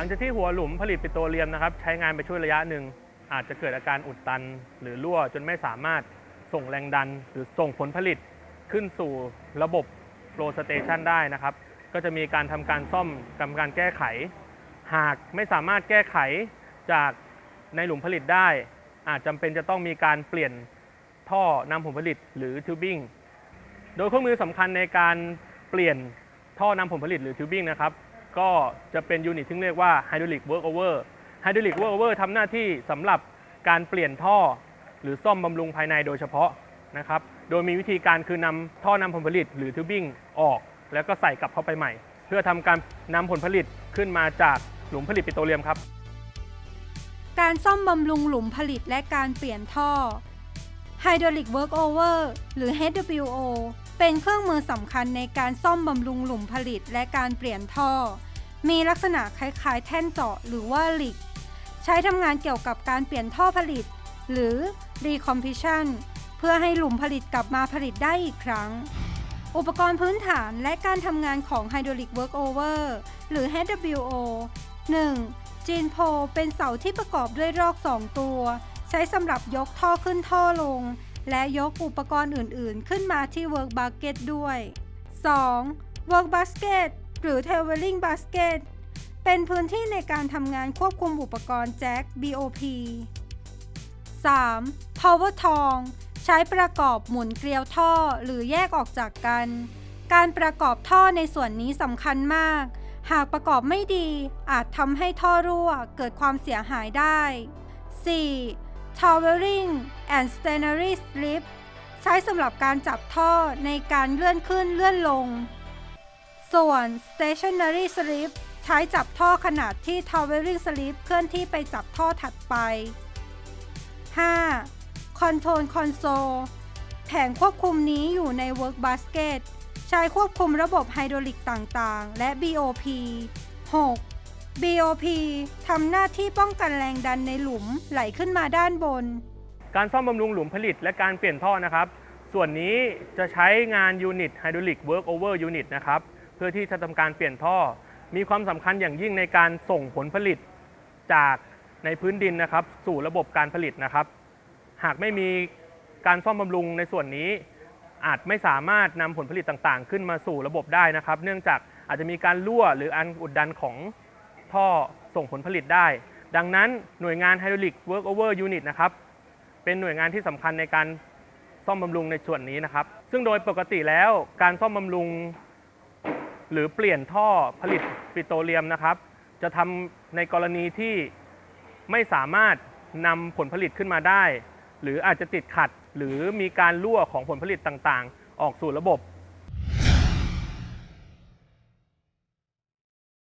ลังจากที่หัวหลุมผลิตปิโตรเลียมนะครับ ใช้งานไปช่วยระยะหนึ่ง อาจจะเกิดอาการอุดตัน หรือรั่วจนไม่สามารถส่งแรงดัน หรือส่งผลผลิตขึ้นสู่ระบบ flow station ได้นะครับ ก็จะมีการทำการซ่อมทำการแก้ไข หากไม่สามารถแก้ไขจากในหลุมผลิตได้ อาจจำเป็นจะต้องมีการเปลี่ยนท่อนำผลผลิตหรือ tubing โดยเครื่องมือสำคัญในการเปลี่ยนท่อนำผลผลิตหรือ tubing นะครับ ก็จะเป็นยูนิตที่เรียกว่า hydraulic workover hydraulic workover ทำหน้าที่สำหรับการเปลี่ยนท่อ หรือซ่อมบำรุงภายในโดยเฉพาะนะครับโดยมีวิธีการคือนำท่อนำผลผลิตหรือ tubing ออก แล้วก็ใส่กลับเข้าไปใหม่ เพื่อทำการนำผลผลิตขึ้นมาจากหลุมผลิตปิโตรเลียมครับ การซ่อมบำรุงหลุมผลิตและการเปลี่ยนท่อ Hydraulic Workover หรือ HWO เป็นเครื่องมือสำคัญในการซ่อมบำรุงหลุมผลิตและการเปลี่ยนท่อ มีลักษณะคล้ายๆ แท่นเจาะหรือว่าหลิก ใช้ทำงานเกี่ยวกับการเปลี่ยนท่อผลิต หรือ Recompression เพื่อให้หลุมผลิตกลับมาผลิตได้อีกครั้ง อุปกรณ์พื้นฐานและการทำงานของ Hydraulic Workover หรือ HWO 1. จีนโพเป็นเสาที่ประกอบด้วยรอก 2 ตัว ใช้สำหรับยกท่อขึ้นท่อลง และยกอุปกรณ์อื่นๆ ขึ้นมาที่ Work Basket ด้วย 2. Work Basket หรือ Tailoring Basket เป็นพื้นที่ในการทำงานควบคุมอุปกรณ์แจ็ค BOP 3. Power Tong ใช้ประกอบหมุนเกลียวท่อหรือแยกออกจากกัน การประกอบท่อในส่วนนี้สำคัญมาก หากประกอบไม่ดีอาจทำให้ท่อรั่วเกิดความเสียหายได้ 4. Towering and Stationary Strip ใช้สำหรับการจับท่อในการเลื่อนขึ้นเลื่อนลง ส่วน Stationary Strip ใช้จับท่อขนาดที่ Towering Strip เคลื่อนที่ไปจับท่อถัดไป 5. Control Console แผงควบคุมนี้อยู่ใน Work Basket ใช้ควบคุมระบบไฮดรอลิกต่างๆ และ BOP 6. BOP ทำหน้าที่ป้องกันแรงดันในหลุมไหลขึ้นมาด้านบน การซ่อมบำรุงหลุมผลิตและการเปลี่ยนท่อนะครับ ส่วนนี้จะใช้งานยูนิต Hydraulic Workover Unit นะครับ เพื่อที่จะทำการเปลี่ยนท่อ มีความสำคัญอย่างยิ่งในการส่งผลผลิตจากในพื้นดินนะครับ สู่ระบบการผลิตนะครับ หากไม่มีการซ่อมบำรุงในส่วนนี้ อาจไม่สามารถนำผลผลิตต่างๆ ขึ้นมาสู่ระบบได้นะครับ เนื่องจากอาจจะมีการรั่วหรืออันอุดดันของท่อส่งผลผลิตได้ ดังนั้นหน่วยงาน Hydraulic Workover Unit นะครับเป็นหน่วยงานที่สำคัญในการซ่อมบำรุงในส่วนนี้นะครับ ซึ่งโดยปกติแล้วการซ่อมบำรุง หรือเปลี่ยนท่อผลิตปิโตรเลียมนะครับ จะทำในกรณีที่ไม่สามารถนำผลผลิตขึ้นมาได้ หรืออาจจะติดขัดหรือมีการรั่วของผลผลิตต่างๆ ออกสู่ระบบ